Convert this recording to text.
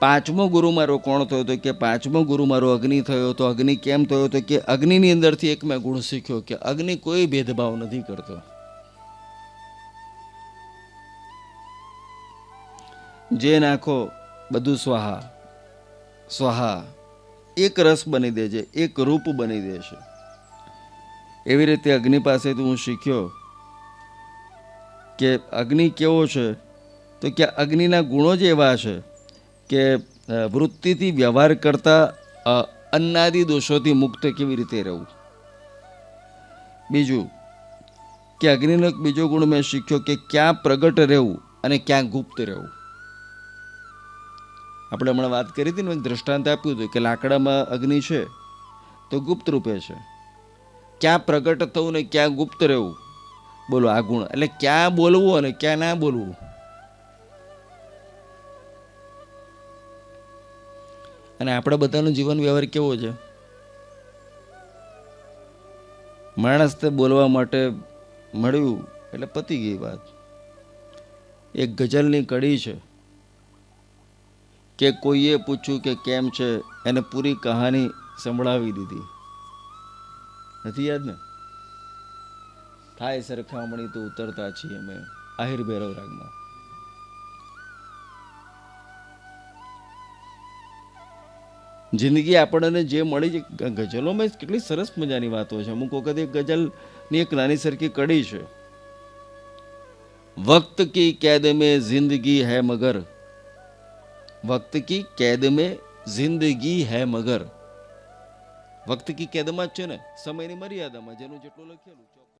પાંચમો ગુરુ મારો કોણ થયો હતો કે પાંચમો ગુરુ મારો અગ્નિ થયો તો અગ્નિ કેમ થયો તો કે અગ્નિની અંદરથી એક મેં ગુણ શીખ્યો કે અગ્નિ કોઈ ભેદભાવ નથી કરતો. જે નાખો બધું સ્વાહા સ્વાહા, એક રસ બની દે છે એક રૂપ બની દે છે એવી રીતે અગ્નિ પાસેથી હું શીખ્યો કે અગ્નિ કેવો છે તો કે અગ્નિના ગુણો જ એવા છે. કે વૃત્તિથી વ્યવહાર કરતા અન્નાદિ દોષોથી મુક્ત કેવી રીતે રહેવું? બીજું, કે અગ્નિનો બીજો ગુણ મેં શીખ્યો કે ક્યાં પ્રગટ રહેવું અને ક્યાં ગુપ્ત રહેવું. આપણે હમણાં વાત કરી હતી ને દ્રષ્ટાંત આપ્યું હતું કે લાકડામાં અગ્નિ છે, તો ગુપ્ત રૂપે છે. ક્યાં પ્રગટ થવું ને ક્યાં ગુપ્ત રહેવું? બોલો આ ગુણ. એટલે ક્યાં બોલવું અને ક્યાં ના બોલવું? અને આપણે બધાનું જીવન વ્યવહાર કેવો છે? માણસ તે બોલવા માટે મળ્યું એટલે પતી ગઈ વાત. એક ગઝલની કડી છે કે કોઈએ પૂછ્યું કે કેમ છે, એને પૂરી કહાની સંભળાવી દીધી. નથી યાદ ને? થાય સરખામણી તો ઉતરતા છીએ અમે, આહિર ભૈરવ રાગમાં. જિંદગી આપણને જે મળી છે ગઝલોમાં કેટલી સરસ મજાની વાતો છે. અમુક વખત એક ગઝલની એક નાની સરખી કડી છે. વક્ત કી કેદ મેં જિંદગી હૈ મગર. વક્ત કી કેદ મેં જિંદગી હૈ મગર. વક્ત કી કેદમાં જ છે ને, સમયની મર્યાદામાં જેનું જેટલું લખેલું